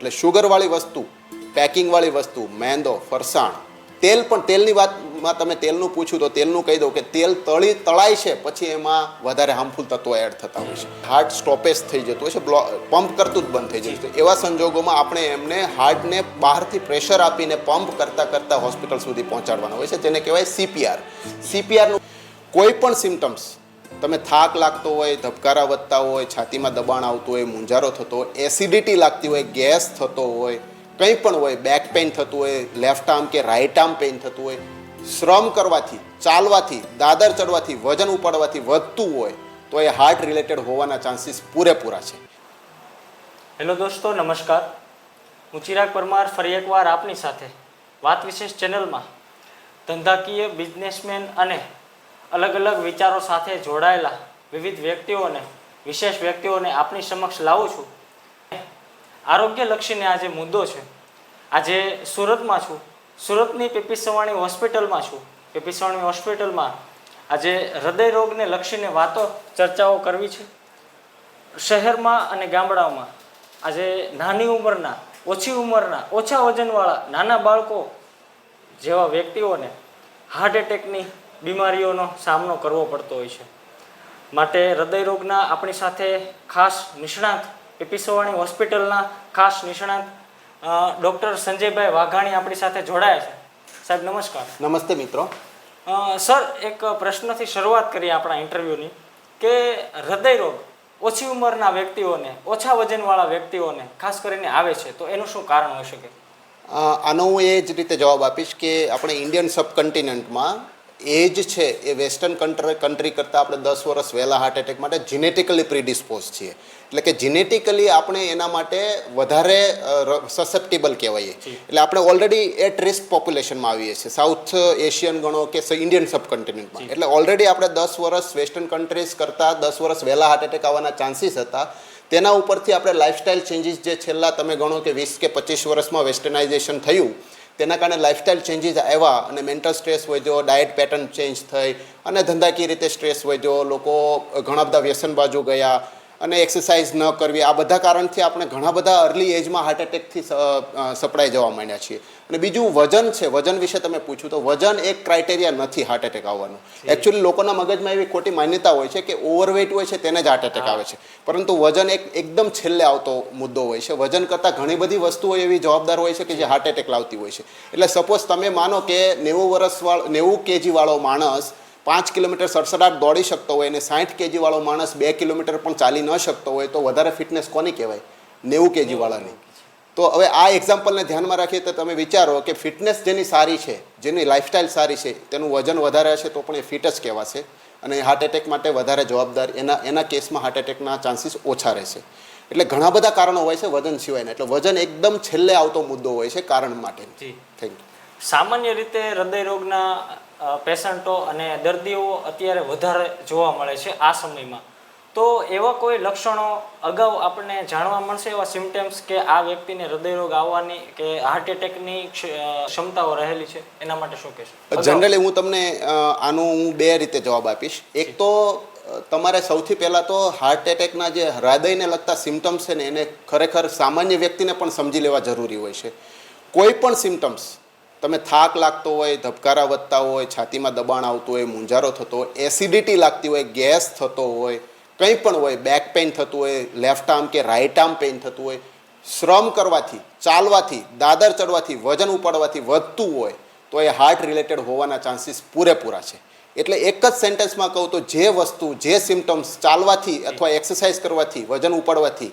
એટલે શુગરવાળી વસ્તુ પેકિંગવાળી વસ્તુ, મેંદો, ફરસાણ, તેલ પણ તેલની વાતમાં તમે તેલનું પૂછ્યું તો તેલનું કહી દઉં કે તેલ તળી, તળાય છે, પછી એમાં વધારે હાર્મફુલ તત્વો એડ થતા હોય છે. હાર્ટ સ્ટોપેજ થઈ જતું હોય છે બ્લો પંપ કરતું જ બંધ થઈ જતું છે. એવા સંજોગોમાં આપણે એમને હાર્ટને બહારથી પ્રેશર આપીને પંપ કરતાં કરતાં હોસ્પિટલ સુધી પહોંચાડવાના હોય છે. જેને કહેવાય સીપીઆર સીપીઆરનું કોઈ પણ સિમ્ટમ્સ તમે થાક લાગતો હોય, ધબકારા વધતા હોય, છાતીમાં દબાણ આવતું હોય, મૂંઝારો થતો હોય એસિડિટી લાગતી હોય, ગેસ થતો હોય, કંઈ પણ હોય બેક પેઇન થતું હોય લેફ્ટ આર્મ કે રાઈટ આર્મ પેઇન થતું હોય, શ્રમ કરવાથી, ચાલવાથી, દાદર ચડવાથી, વજન ઉપાડવાથી વધતું હોય, તો એ હાર્ટ રિલેટેડ હોવાના ચાન્સીસ પૂરેપૂરા છે. હેલો દોસ્તો, નમસ્કાર. હું ચિરાગ પરમાર ફરી એકવાર આપની સાથે વાત વિશેષ ચેનલમાં ધંધાકીય બિઝનેસમેન અને અલગ અલગ વિચારો સાથે જોડાયેલા વિવિધ વ્યક્તિઓને, વિશેષ વ્યક્તિઓને આપની સમક્ષ લાવું છું. આરોગ્યલક્ષીને આજે મુદ્દો છે. આજે સુરતમાં છું. સુરતની પીપી સવાણી હોસ્પિટલમાં છું. પીપી સવાણી હોસ્પિટલમાં આજે હૃદય રોગને લક્ષીને વાતો, ચર્ચાઓ કરવી છે. શહેરમાં અને ગામડાઓમાં આજે નાની ઉંમરના, ઓછી ઉંમરના, ઓછા વજનવાળા નાના બાળકો જેવા વ્યક્તિઓને હાર્ટ એટેકની બીમારીઓનો સામનો કરવો પડતો હોય છે. માટે હૃદયરોગના આપણી સાથે ખાસ નિષ્ણાંત પીપી હોસ્પિટલના ખાસ નિષ્ણાંત ડૉક્ટર સંજયભાઈ વાઘાણી આપણી સાથે જોડાયા છે. સાહેબ નમસ્કાર. નમસ્તે મિત્રો. સર એક પ્રશ્નથી શરૂઆત કરીએ આપણા ઇન્ટરવ્યૂની કે હૃદયરોગ ઓછી ઉંમરના વ્યક્તિઓને ઓછા વજનવાળા વ્યક્તિઓને ખાસ કરીને આવે છે તો એનું શું કારણ હોઈ શકે? આનો હું એ જ રીતે જવાબ આપીશ કે આપણે ઇન્ડિયન સબકન્ટિનેન્ટમાં એજ છે એ વેસ્ટર્ન કન્ટ્રી કન્ટ્રી કરતાં આપણે દસ વર્ષ વહેલા હાર્ટ એટેક માટે જીનેટિકલી પ્રિડિસ્પોઝ છીએ. એટલે કે જીનેટિકલી આપણે એના માટે વધારે સસેપ્ટેબલ કહેવાઈએ. એટલે આપણે ઓલરેડી એટ રિસ્ક પોપ્યુલેશનમાં આવીએ છીએ. સાઉથ એશિયન ગણો કે ઇન્ડિયન સબકન્ટિનેન્ટમાં એટલે ઓલરેડી આપણે દસ વર્ષ વેસ્ટર્ન કન્ટ્રીઝ કરતાં દસ વર્ષ વહેલા હાર્ટ એટેક આવવાના ચાન્સીસ હતા. તેના ઉપરથી આપણે લાઇફસ્ટાઇલ ચેન્જીસ જે છેલ્લા તમે ગણો કે વીસ કે પચીસ વર્ષમાં વેસ્ટર્નાઇઝેશન થયું તેના કારણે લાઇફસ્ટાઇલ ચેન્જીસ આવ્યા અને મેન્ટલ સ્ટ્રેસ વધ્યો ડાયટ પેટર્ન ચેન્જ થઈ અને ધંધાકીય રીતે સ્ટ્રેસ વધ્યો, લોકો ઘણા બધા વ્યસન બાજુ ગયા. અને એક્સરસાઇઝ ન કરવી. આ બધા કારણથી આપણે ઘણા બધા અર્લી એજમાં હાર્ટ એટેકથી સપડાઈ જવા માંડ્યા છીએ. અને બીજું વજન છે. વજન વિશે તમે પૂછ્યું તો વજન એક ક્રાઇટેરિયા નથી હાર્ટ એટેક આવવાનું. એકચ્યુઅલી લોકોના મગજમાં એવી ખોટી માન્યતા હોય છે કે ઓવરવેટ હોય છે તેને જ હાર્ટ એટેક આવે છે. પરંતુ વજન એક એકદમ છેલ્લે આવતો મુદ્દો હોય છે. વજન કરતાં ઘણી બધી વસ્તુઓ એવી જવાબદાર હોય છે કે જે હાર્ટ એટેક લાવતી હોય છે. એટલે સપોઝ તમે માનો કે નેવું વર્ષ વાળો નેવું કેજી વાળો માણસ પાંચ કિલોમીટર સડસડાટ દોડી શકતો હોય અને સાઠ કેજીવાળો માણસ બે કિલોમીટર પણ ચાલી ન શકતો હોય તો વધારે ફિટનેસ કોની કહેવાય? નેવું કેજીવાળાની. તો હવે આ એક્ઝામ્પલને ધ્યાનમાં રાખીએ તો તમે વિચારો કે ફિટનેસ જેની સારી છે જેની લાઇફસ્ટાઇલ સારી છે તેનું વજન વધારે હશે તો પણ એ ફિટ જ કહેવાશે. અને હાર્ટ એટેક માટે વધારે જવાબદાર એના એના કેસમાં હાર્ટ એટેકના ચાન્સીસ ઓછા રહેશે. એટલે ઘણા બધા કારણો હોય છે વજન સિવાયના. એટલે વજન એકદમ છેલ્લે આવતો મુદ્દો હોય છે કારણ માટે. જી. થેન્ક યુ સામાન્ય રીતે હૃદય રોગના પેશન્ટો અને દર્દીઓ અત્યારે વધારે જોવા મળે છે આ સમયમાં. તો એવા કોઈ લક્ષણો અગાઉ આપણને જાણવા મળશે એવા સિમ્ટમ્સ કે આ વ્યક્તિને હૃદયરોગ આવવાની કે હાર્ટ એટેકની ક્ષમતાઓ રહેલી છે? એના માટે શું કહેશો? જનરલી હું તમને આનું હું બે રીતે જવાબ આપીશ. એક તો તમારે સૌથી પહેલાં તો હાર્ટ એટેકના જે હૃદયને લગતા સિમ્ટમ્સ છે ને એને ખરેખર સામાન્ય વ્યક્તિને પણ સમજી લેવા જરૂરી હોય છે. કોઈ પણ સિમ્ટમ્સ તમે થાક લાગતો હોય, ધબકારા વધતા હોય, છાતીમાં દબાણ આવતું હોય, મૂંઝારો થતો હોય એસિડિટી લાગતી હોય, ગેસ થતો હોય, કંઈ પણ હોય બેક પેઇન થતું હોય લેફ્ટ આર્મ કે રાઈટ આર્મ પેઇન થતું હોય, શ્રમ કરવાથી, ચાલવાથી, દાદર ચડવાથી, વજન ઉપાડવાથી વધતું હોય, તો એ હાર્ટ રિલેટેડ હોવાના ચાન્સીસ પૂરેપૂરા છે. એટલે એક જ સેન્ટેન્સમાં કહું તો જે વસ્તુ, જે સિમ્ટમ્સ ચાલવાથી અથવા એક્સરસાઇઝ કરવાથી, વજન ઉપાડવાથી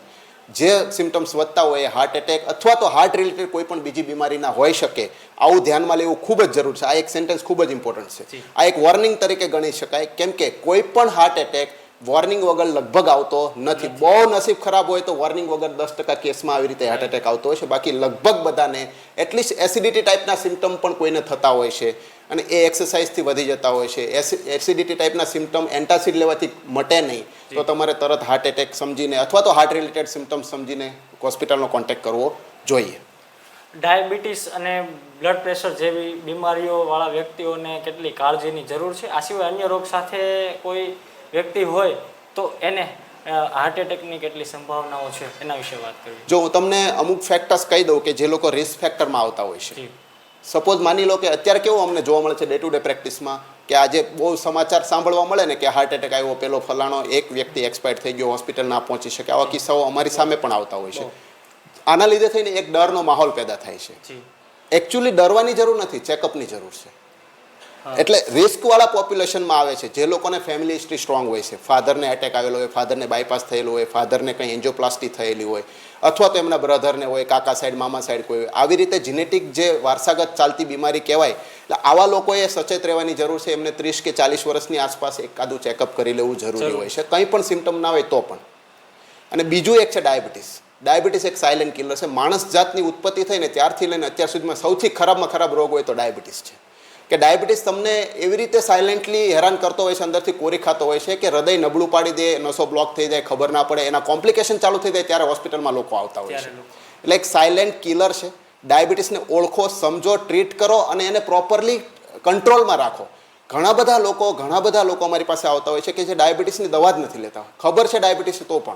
જે સિમ્ટમ્સ વધતા હોય એ હાર્ટ એટેક અથવા તો હાર્ટ રિલેટેડ કોઈ પણ બીજી બીમારીના હોઈ શકે આવું ધ્યાનમાં લેવું ખૂબ જ જરૂર છે. આ એક સેન્ટેન્સ ખૂબ જ ઇમ્પોર્ટન્ટ છે. આ એક વોર્નિંગ તરીકે ગણી શકાય. કેમ કે કોઈ પણ હાર્ટ એટેક વોર્નિંગ વગર લગભગ આવતો નથી. બહુ નસીબ ખરાબ હોય તો વોર્નિંગ વગર દસ ટકા કેસમાં આવી રીતે હાર્ટ એટેક આવતો હોય છે. બાકી લગભગ બધાને એટલીસ્ટ એસિડિટી ટાઈપના સિમ્ટમ પણ કોઈને થતા હોય છે અને એ એક્સરસાઇઝથી વધી જતા હોય છે. એસિડિટી ટાઈપના સિમ્ટમ એન્ટાસિડ લેવાથી મટે નહીં. તો તમારે તરત હાર્ટ એટેક સમજીને અથવા તો હાર્ટ રિલેટેડ સિમ્ટમ્સ સમજીને હોસ્પિટલનો કોન્ટેક્ટ કરવો જોઈએ. ડાયાબિટીસ અને બ્લડ પ્રેશર જેવી બીમારીઓવાળા વ્યક્તિઓને કેટલી કાળજીની જરૂર છે? આ સિવાય અન્ય રોગ સાથે કોઈ વ્યક્તિ હોય તો એને હાર્ટ એટેકની કેટલી સંભાવનાઓ છે એના વિશે વાત કરવી. જો હું તમને અમુક ફેક્ટર્સ કહી દઉં કે જે લોકો રિસ્ક ફેક્ટરમાં આવતા હોય છે. સપોઝ માની લો કે અત્યારે કેવું અમને જોવા મળે છે ડે ટુ ડે પ્રેક્ટિસમાં કે આજે બહુ સમાચાર સાંભળવા મળે ને કે હાર્ટ એટેક આવ્યો પેલો ફલાણો એક વ્યક્તિ એક્સપાયર થઈ ગયો હોસ્પિટલ ના પહોંચી શકે. આવા કિસ્સાઓ અમારી સામે પણ આવતા હોય છે. આના લીધે થઈને એક ડરનો માહોલ પેદા થાય છે. એકચ્યુઅલી ડરવાની જરૂર નથી ચેકઅપની જરૂર છે. એટલે રિસ્કવાળા પોપ્યુલેશનમાં આવે છે. જે લોકોને ફેમિલી હિસ્ટ્રી સ્ટ્રોંગ હોય છે. ફાધરને એટેક આવેલો હોય ફાધરને બાયપાસ થયેલું હોય ફાધરને કંઈ એન્જોપ્લાસ્ટી થયેલી હોય અથવા તો એમના બ્રધરને હોય કાકા સાઈડ મામા સાઈડ કોઈ હોય. આવી રીતે જીનેટિક જે વારસાગત ચાલતી બીમારી કહેવાય એટલે આવા લોકોએ સચેત રહેવાની જરૂર છે. એમને ત્રીસ કે ચાલીસ વર્ષની આસપાસ એકાદું ચેકઅપ કરી લેવું જરૂરી હોય છે. કંઈ પણ સિમ્ટમ ના હોય તો પણ. અને બીજું એક છે ડાયાબિટીસ ડાયાબિટીસ એક સાયલેન્ટ કિલર છે. માણસ જાતની ઉત્પત્તિ થઈને ત્યારથી લઈને અત્યાર સુધીમાં સૌથી ખરાબમાં ખરાબ રોગ હોય તો ડાયાબિટીસ છે. કે ડાયાબિટીસ તમને એવી રીતે સાયલેન્ટલી હેરાન કરતો હોય છે અંદરથી કોરી ખાતો હોય છે કે હૃદય નબળું પાડી દે નસો બ્લોક થઈ જાય ખબર ના પડે એના કોમ્પ્લિકેશન ચાલુ થઈ જાય ત્યારે હોસ્પિટલમાં લોકો આવતા હોય છે. એટલે એક સાયલેન્ટ કિલર છે. ડાયાબિટીસને ઓળખો સમજો ટ્રીટ કરો અને એને પ્રોપરલી કંટ્રોલમાં રાખો. ઘણા બધા લોકો ઘણા બધા લોકો અમારી પાસે આવતા હોય છે કે જે ડાયાબિટીસની દવા જ નથી લેતા. ખબર છે ડાયાબિટીસ તો પણ.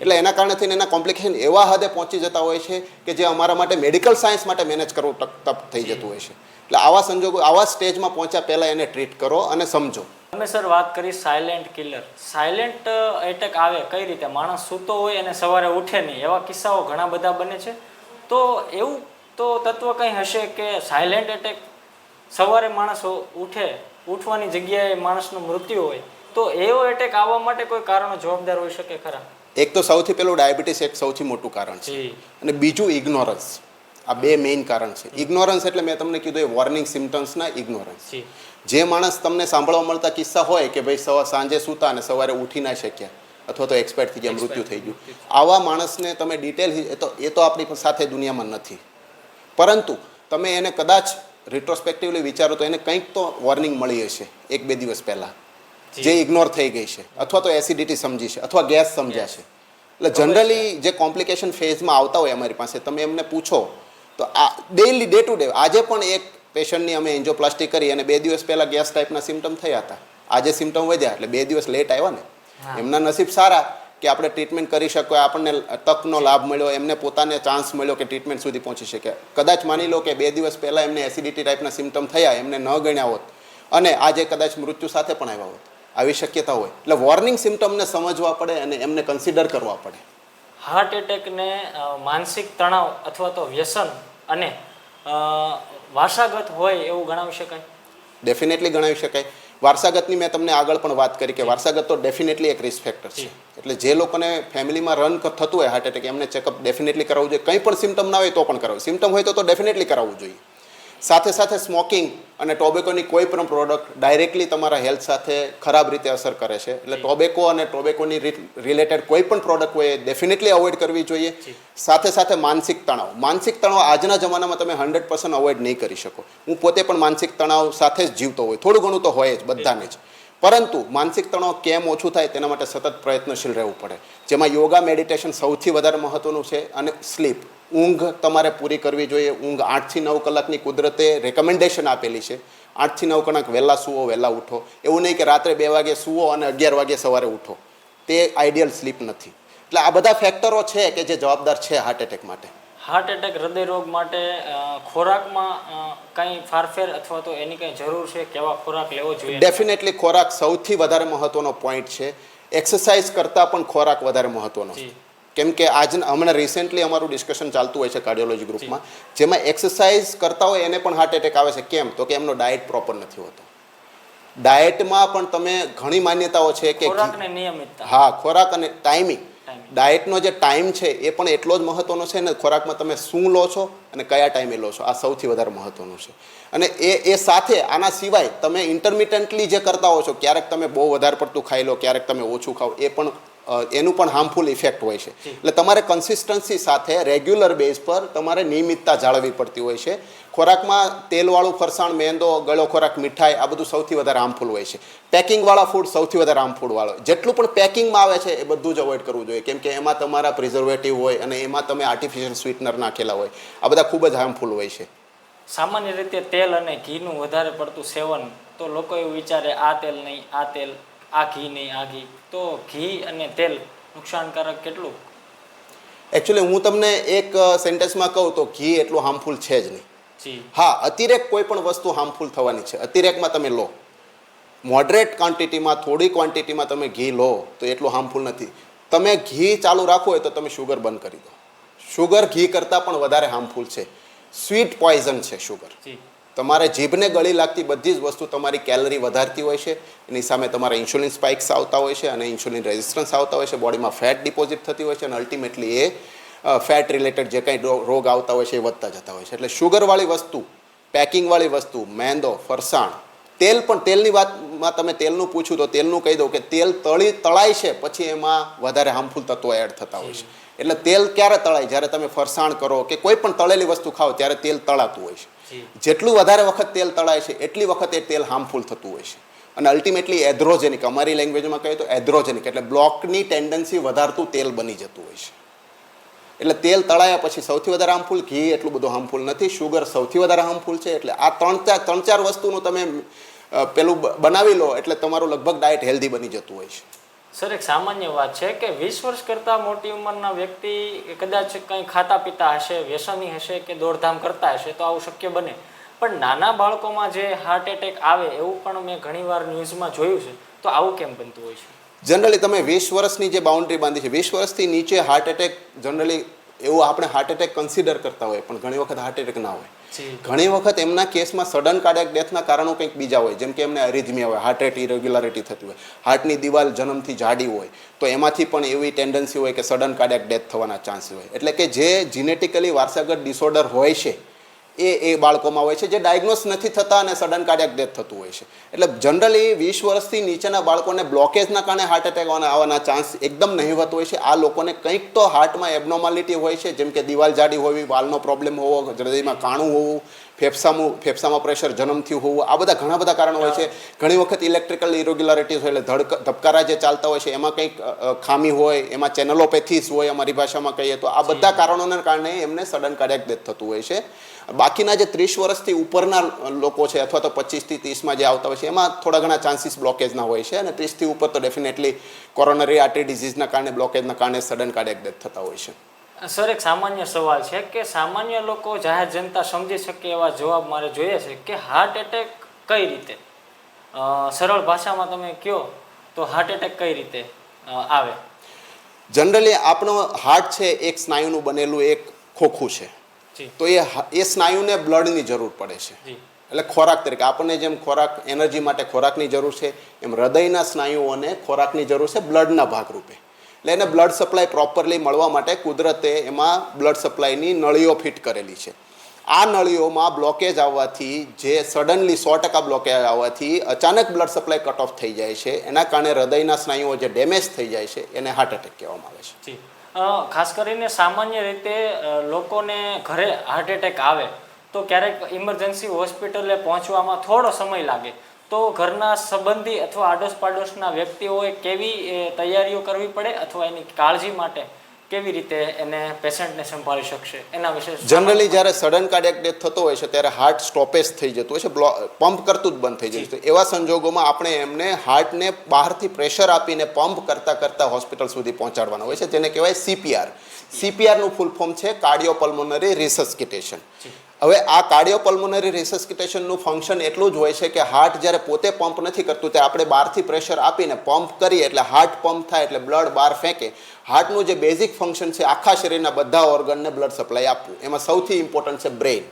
એટલે એના કારણે થઈને એના કોમ્પ્લિકેશન એવા હદે પહોંચી જતા હોય છે કે જે અમારા માટે મેડિકલ સાયન્સ માટે મેનેજ કરવું તપ થઈ જતું હોય છે. એટલે આવા સંજોગો આવા સ્ટેજમાં પહોંચ્યા પહેલાં એને ટ્રીટ કરો અને સમજો. તમે સર વાત કરી સાયલેન્ટ કિલર સાયલેન્ટ એટેક આવે કઈ રીતે? માણસ સૂતો હોય અને સવારે ઉઠે નહીં. એવા કિસ્સાઓ ઘણા બધા બને છે. તો એવું તો તત્વ કંઈ હશે કે સાયલેન્ટ એટેક સવારે માણસ ઉઠે ઉઠવાની જગ્યાએ માણસનું મૃત્યુ હોય. તો એવો એટેક આવવા માટે કોઈ કારણો જવાબદાર હોઈ શકે ખરા? એક તો સૌથી પહેલું ડાયાબિટીસ એક સૌથી મોટું કારણ છે. અને બીજું ઇગ્નોરન્સ આ બે મેઇન કારણ છે. ઇગ્નોરન્સ એટલે મેં તમને કીધું એ વોર્નિંગ સિમ્ટમ્સના ઇગ્નોરન્સ જે. માણસ તમને સાંભળવા મળતા કિસ્સા હોય કે ભાઈ સવાર સાંજે સૂતા અને સવારે ઉઠી ના શક્યા અથવા તો એક્સપાયર થઈ ગયા મૃત્યુ થઈ ગયું. આવા માણસને તમે ડિટેલ એ તો એ તો આપણી સાથે દુનિયામાં નથી. પરંતુ તમે એને કદાચ રિટ્રોસ્પેક્ટિવલી વિચારો તો એને કંઈક તો વોર્નિંગ મળી હશે એક બે દિવસ પહેલાં. જે. ઇગ્નોર થઈ ગઈ છે અથવા તો એસિડિટી સમજી છે અથવા ગેસ સમજ્યા છે. એટલે જનરલી જે કોમ્પ્લિકેશન ફેઝમાં આવતા હોય અમારી પાસે તમે એમને પૂછો તો આ ડેઇલી ડે ટુ ડે આજે પણ એક પેશન્ટની અમે એન્જોપ્લાસ્ટી કરી અને બે દિવસ પહેલાં ગેસ ટાઈપના સિમ્ટમ થયા હતા. આજે સિમ્ટમ વધ્યા એટલે બે દિવસ લેટ આવ્યા ને. એમના નસીબ સારા કે આપણે ટ્રીટમેન્ટ કરી શકો આપણને તકનો લાભ મળ્યો એમને પોતાને ચાન્સ મળ્યો કે ટ્રીટમેન્ટ સુધી પહોંચી શકે. કદાચ માની લો કે બે દિવસ પહેલાં એમને એસિડિટી ટાઈપના સિમ્ટમ થયા એમને ન ગણ્યા હોત અને આજે કદાચ મૃત્યુ સાથે પણ આવ્યા હોત. આવી શક્યતા હોય. એટલે વોર્નિંગ સિમ્ટમને સમજવા પડે અને એમને કન્સિડર કરવા પડે. હાર્ટ એટેકને માનસિક તણાવ અથવા તો વ્યસન અને વારસાગત હોય એવું ગણાવી શકાય? ડેફિનેટલી ગણાવી શકાય. વારસાગતની મેં તમને આગળ પણ વાત કરી કે વારસાગત તો ડેફિનેટલી એક રિસ્ક ફેક્ટર છે. એટલે જે લોકોને ફેમિલીમાં રન થતું હોય હાર્ટ એટેક એમને ચેકઅપ ડેફિનેટલી કરાવવું જોઈએ. કંઈ પણ સિમ્ટમ ના હોય તો પણ કરાવવું સિમ્ટમ હોય તો તો ડેફિનેટલી કરાવવું જોઈએ. સાથે સાથે સ્મોકિંગ અને ટોબેકોની કોઈ પણ પ્રોડક્ટ ડાયરેક્ટલી તમારા હેલ્થ સાથે ખરાબ રીતે અસર કરે છે. એટલે ટોબેકો અને ટોબેકોની રિલેટેડ કોઈ પણ પ્રોડક્ટ હોય એ ડેફિનેટલી અવોઇડ કરવી જોઈએ. સાથે સાથે માનસિક તણાવ. માનસિક તણાવ આજના જમાનામાં તમે હંડ્રેડ પર્સન્ટ અવોઇડ નહીં કરી શકો. હું પોતે પણ માનસિક તણાવ સાથે જ જીવતો હોય. થોડું ઘણું તો હોય જ બધાને જ. પરંતુ માનસિક તણાવ કેમ ઓછું થાય તેના માટે સતત પ્રયત્નશીલ રહેવું પડે. જેમાં યોગા, મેડિટેશન સૌથી વધારે મહત્વનું છે અને સ્લીપ. ઊંઘ તમારે પૂરી કરવી જોઈએ. ઊંઘ આઠથી નવ કલાકની કુદરતે રેકમેન્ડેશન આપેલી છે. આઠથી નવ કલાક વહેલા સૂવો, વહેલા ઉઠો. એવું નહીં કે રાત્રે બે વાગે સૂવો અને અગિયાર વાગે સવારે ઉઠો. તે આઈડિયલ સ્લીપ નથી. એટલે આ બધા ફેક્ટરો છે કે જે જવાબદાર છે હાર્ટ એટેક માટે. હાર્ટ એટેક હૃદયરોગ માટે ખોરાકમાં કંઈ ફારફેર અથવા તો એની કંઈ જરૂર છે? કેવા ખોરાક લેવો જોઈએ? ડેફિનેટલી ખોરાક સૌથી વધારે મહત્વનો પોઈન્ટ છે. એક્સરસાઇઝ કરતાં પણ ખોરાક વધારે મહત્વનો છે. કેમ કે આજ હમણાં રિસેન્ટલી અમારું ડિસ્કશન ચાલતું હોય છે કાર્ડિયોલોજી ગ્રુપમાં જેમાં એક્સરસાઇઝ કરતા હોય એને પણ હાર્ટ એટેક આવે છે. કેમ? તો કે એમનો ડાયટ પ્રોપર નથી હોતો. ડાયટમાં પણ તમે ઘણી માન્યતાઓ છે કે હા ખોરાક અને ટાઈમિંગ. ડાયટનો જે ટાઈમ છે એ પણ એટલો જ મહત્વનો છે ને ખોરાકમાં તમે શું લો છો અને કયા ટાઈમે લો છો. આ સૌથી વધારે મહત્વનું છે. અને એ એ સાથે આના સિવાય તમે ઇન્ટરમિટન્ટલી જે કરતા હો છો ક્યારેક તમે બહુ વધારે પડતું ખાઈ લો ક્યારેક તમે ઓછું ખાઓ એ પણ એનું પણ હાર્મફુલ ઇફેક્ટ હોય છે. એટલે તમારે કન્સિસ્ટન્સી સાથે રેગ્યુલર બેઝ પર તમારે નિયમિતતા જાળવવી પડતી હોય છે. ખોરાકમાં તેલવાળું ફરસાણ મેંદો ગળો ખોરાક મીઠાઈ આ બધું સૌથી વધારે હાર્મફુલ હોય છે. પેકિંગવાળા ફૂડ સૌથી વધારે હાર્મફુલવાળો જેટલું પણ પેકિંગમાં આવે છે એ બધું જ અવોઇડ કરવું જોઈએ. કેમ કે એમાં તમારા પ્રિઝર્વેટિવ હોય અને એમાં તમે આર્ટિફિશિયલ સ્વીટનર નાખેલા હોય. આ બધા ખૂબ જ હાર્મફુલ હોય છે. સામાન્ય રીતે તેલ અને ઘીનું વધારે પડતું સેવન તો લોકો એવું વિચારે આ તેલ નહીં આ તેલ આ ઘી નહીં આ ઘી. તો ઘી અને તેલ નુકસાનકારક કેટલું? એકચ્યુઅલી હું તમને એક સેન્ટેન્સમાં કહું તો ઘી એટલું હાર્મફુલ છે જ નહીં. હા અતિરેક કોઈ પણ વસ્તુ હાર્મફુલ થવાની છે. અતિરેકમાં તમે લો. મોડરેટ ક્વોન્ટિટીમાં થોડી ક્વોન્ટિટીમાં તમે ઘી લો તો એટલું હાર્મફુલ નથી. તમે ઘી ચાલુ રાખો હોય તો તમે શુગર બંધ કરી દો. શુગર ઘી કરતાં પણ વધારે હાર્મફુલ છે. સ્વીટ પોઈઝન છે શુગર તમારે જીભને ગળી લાગતી બધી જ વસ્તુ તમારી કેલરી વધારતી હોય છે. એની સામે તમારા ઇન્સ્યુલિન સ્પાઇક્સ આવતા હોય છે અને ઇન્સ્યુલિન રેઝિસ્ટન્સ આવતા હોય છે. બોડીમાં ફેટ ડિપોઝિટ થતી હોય છે અને અલ્ટિમેટલી એ ફેટ રિલેટેડ જે કંઈ રોગ આવતા હોય છે એ વધતા જતા હોય છે. એટલે શુગરવાળી વસ્તુ પેકિંગવાળી વસ્તુ મેંદો ફરસાણ તેલ પણ તેલની વાતમાં તમે તેલનું પૂછ્યું તો તેલનું કહી દઉં કે તેલ તળી તળાય છે પછી એમાં વધારે હાર્મફુલ તત્વો એડ થતા હોય છે. એટલે તેલ ક્યારે તળાય? જ્યારે તમે ફરસાણ કરો કે કોઈ પણ તળેલી વસ્તુ ખાઓ ત્યારે તેલ તળાતું હોય છે. જેટલું વધારે વખત તેલ તળાય છે એટલી વખત એ તેલ હાર્મફુલ થતું હોય છે. અને અલ્ટિમેટલી એધ્રોજેનિક અમારી લેંગ્વેજમાં કહીએ તો એધ્રોજેનિક એટલે બ્લોકની ટેન્ડન્સી વધારતું તેલ બની જતું હોય છે. એટલે તેલ તળાયા પછી સૌથી વધારે હાર્મફુલ ઘી એટલું બધું હાર્મફુલ નથી. શુગર સૌથી વધારે હાર્મફુલ છે. એટલે આ ત્રણ ચાર ત્રણ ચાર વસ્તુનું તમે પેલું બનાવી લો એટલે તમારું લગભગ ડાયટ હેલ્ધી બની જતું હોય છે. સર, એક સામાન્ય વાત છે કે વીસ વર્ષ કરતાં મોટી ઉંમરના વ્યક્તિ કદાચ કંઈ ખાતા પીતા હશે, વ્યસની હશે કે દોડધામ કરતા હશે તો આવું શક્ય બને. પણ નાના બાળકોમાં જે હાર્ટ એટેક આવે એવું પણ મેં ઘણીવાર ન્યૂઝમાં જોયું છે. તો આવું કેમ બનતું હોય છે? જનરલી તમે વીસ વર્ષની જે બાઉન્ડ્રી બાંધી છે વીસ વર્ષથી નીચે હાર્ટ એટેક જનરલી એવું આપણે હાર્ટ એટેક કન્સિડર કરતા હોય પણ ઘણી વખત હાર્ટ એટેક ના હોય. ઘણી વખત એમના કેસમાં સડન કાર્ડિયક ડેથના કારણો કંઈક બીજા હોય જેમ કે એમને અરિધમિયા હોય હાર્ટ રેટ ઇરેગ્યુલારિટી થતી હોય હાર્ટની દિવાલ જન્મથી જાડી હોય તો એમાંથી પણ એવી ટેન્ડન્સી હોય કે સડન કાર્ડિયક ડેથ થવાના ચાન્સ હોય. એટલે કે જે જીનેટિકલી વારસાગત ડિસઓર્ડર હોય છે એ એ બાળકોમાં હોય છે જે ડાયગ્નોસ નથી થતા અને સડન કાર્ડિયક ડેથ થતું હોય છે. એટલે જનરલી વીસ વર્ષથી નીચેના બાળકોને બ્લોકેજના કારણે હાર્ટ એટેક આવવાના ચાન્સ એકદમ નહીવત હોય છે. આ લોકોને કંઈક તો હાર્ટમાં એબનોર્માલિટી હોય છે જેમ કે દિવાલ જાડી હોવી વાલનો પ્રોબ્લેમ હોવો હૃદયમાં કાણું હોવું ફેફસામાં ફેફસામાં પ્રેશર જન્મથી હોવું આ બધા ઘણા બધા કારણો હોય છે. ઘણી વખત ઇલેક્ટ્રિકલ ઇરેગ્યુલારિટીઝ હોય એટલે ધડક ધબકારા જે ચાલતા હોય છે એમાં કંઈક ખામી હોય એમાં ચેનલોપેથીસ હોય અમારી ભાષામાં કહીએ તો આ બધા કારણોને કારણે એમને સડન કાર્ડિયક ડેથ થતું હોય છે. બાકીના જે ત્રીસ વર્ષથી ઉપરના લોકો છે અથવા તો પચીસથી ત્રીસમાં જે આવતા હોય છે એમાં થોડા ઘણા ચાન્સીસ બ્લોકેજના હોય છે અને ત્રીસથી ઉપર તો ડેફિનેટલી કોરોનરી આર્ટરી ડિઝીઝના કારણે બ્લોકેજના કારણે સડન કાર્ડિયક ડેથ થતા હોય છે. સર એક સામાન્ય સવાલ છે કે સામાન્ય લોકો જાહેર જનતા સમજી શકે એવા જવાબ મારે જોઈએ છે કે હાર્ટ એટેક કઈ રીતે? સરળ ભાષામાં તમે કહો તો હાર્ટ એટેક કઈ રીતે આવે? જનરલી આપણો હાર્ટ છે એક સ્નાયુનું બનેલું એક ખોખું છે. તો એ એ સ્નાયુને બ્લડની જરૂર પડે છે. એટલે ખોરાક તરીકે આપણને જેમ ખોરાક એનર્જી માટે ખોરાકની જરૂર છે એમ હૃદયના સ્નાયુઓને ખોરાકની જરૂર છે બ્લડના ભાગરૂપે. એટલે એને બ્લડ સપ્લાય પ્રોપરલી મળવા માટે કુદરતે એમાં બ્લડ સપ્લાયની નળીઓ ફિટ કરેલી છે. આ નળીઓમાં બ્લોકેજ આવવાથી જે સડનલી સો ટકા બ્લોકેજ આવવાથી અચાનક બ્લડ સપ્લાય કટ ઓફ થઈ જાય છે. એના કારણે હૃદયના સ્નાયુઓ જે ડેમેજ થઈ જાય છે એને હાર્ટ એટેક કહેવામાં આવે છે. ખાસ કરીને સામાન્ય રીતે લોકોને ઘરે હાર્ટ એટેક આવે, તો ક્યારેક ઇમરજન્સી હોસ્પિટલે પહોંચવામાં થોડો સમય લાગે. તો ઘરના સંબંધી અથવા આડોશ પાડોશના વ્યક્તિઓએ કેવી તૈયારીઓ કરવી પડે અથવા એની કાળજી માટે? કેવી રીતે એને પેશન્ટને સંભાળી શકશે? એના વિશે જનરલી જ્યારે સડન કાર્ડિયક ડેથ થતો હોય છે ત્યારે હાર્ટ સ્ટોપેજ થઈ જતું હોય છે પંપ કરતું જ બંધ થઈ જતું એવા સંજોગોમાં આપણે એમને હાર્ટને બહારથી પ્રેશર આપીને પંપ કરતાં કરતાં હોસ્પિટલ સુધી પહોંચાડવાના હોય છે. જેને કહેવાય સીપીઆર સીપીઆરનું ફૂલ ફોર્મ છે કાર્ડિયોપલ્મોનરી રિસસ્કિટેશન હવે આ કાર્ડિયોપલ્મોનરી રિસસ્કિટેશનનું ફંક્શન એટલું જ હોય છે કે હાર્ટ જ્યારે પોતે પંપ નથી કરતું, ત્યારે આપણે બહારથી પ્રેશર આપીને પંપ કરીએ એટલે હાર્ટ પંપ થાય એટલે બ્લડ બહાર ફેંકે. હાર્ટનું જે બેઝિક ફંક્શન છે આખા શરીરના બધા ઓર્ગનને બ્લડ સપ્લાય આપવું. એમાં સૌથી ઇમ્પોર્ટન્ટ છે બ્રેઇન.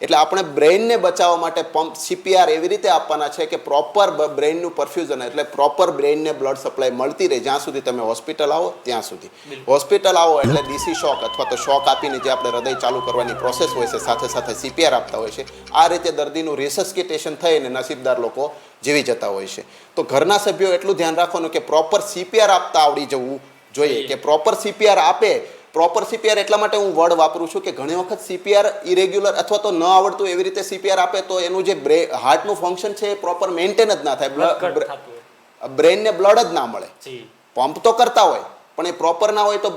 એટલે આપણે બ્રેઇનને બચાવવા માટે પંપ સીપીઆર એવી રીતે આપવાના છે કે પ્રોપર બ્રેઇનનું પરફ્યુઝન એટલે પ્રોપર બ્રેઇનને બ્લડ સપ્લાય મળતી રહે જ્યાં સુધી તમે હોસ્પિટલ આવો ત્યાં સુધી. હોસ્પિટલ આવો એટલે ડીસી શોક અથવા તો શોક આપીને જે આપણે હૃદય ચાલુ કરવાની પ્રોસેસ હોય છે સાથે સાથે સીપીઆર આપતા હોય છે આ રીતે દર્દીનું રિસસ્કિટેશન થઈને નસીબદાર લોકો જીવી જતા હોય છે. તો ઘરના સભ્યો એટલું ધ્યાન રાખવાનું કે પ્રોપર સીપીઆર આપતા આવડી જવું જોઈએ કે પ્રોપર સીપીઆર આપે પ્રોપર સીપીઆર એટલા માટે હું વર્ડ વાપરું છું કે ઘણી વખત સીપીઆર ઇરેગ્યુલર અથવા તો ન આવડતું એવી રીતે સીપીઆર આપે તો એનું જે બ્રે હાર્ટનું ફંક્શન છે એ પ્રોપર મેન્ટેન જ ના થાય. બ્લડ બ્રેનને બ્લડ જ ના મળે. પંપ તો કરતા હોય પણ એ પ્રોપર ના હોય તો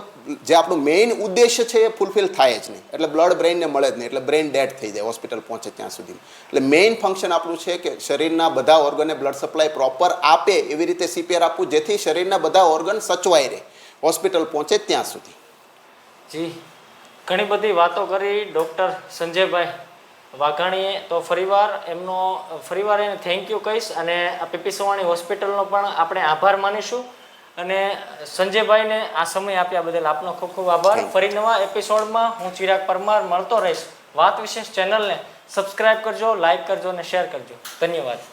જે આપણું મેઇન ઉદ્દેશ્ય છે એ ફૂલફિલ થાય જ નહીં. એટલે બ્લડ બ્રેઇનને મળે જ નહીં એટલે બ્રેઇન ડેડ થઈ જાય હોસ્પિટલ પહોંચે ત્યાં સુધી. એટલે મેઇન ફંક્શન આપણું છે કે શરીરના બધા ઓર્ગનને બ્લડ સપ્લાય પ્રોપર આપે એવી રીતે સીપીઆર આપવું જેથી શરીરના બધા ઓર્ગન સચવાઈ રહે. હોસ્પિટલ પહોંચે ત્યાં સુધી. જી. ઘણી બધી વાતો કરી ડૉક્ટર સંજયભાઈ વાઘાણીએ. તો ફરીવાર એમનો, ફરીવાર એને થેન્ક યુ કહીશ અને આ પીપી સવાણી હોસ્પિટલનો પણ આપણે આભાર માનીશું. અને સંજયભાઈને આ સમય આપ્યા બદલ આપનો ખૂબ ખૂબ આભાર. ફરી નવા એપિસોડમાં હું ચિરાગ પરમાર મળતો રહીશ. વાત વિશેષ ચેનલને સબસ્ક્રાઇબ કરજો લાઈક કરજો અને શેર કરજો. ધન્યવાદ.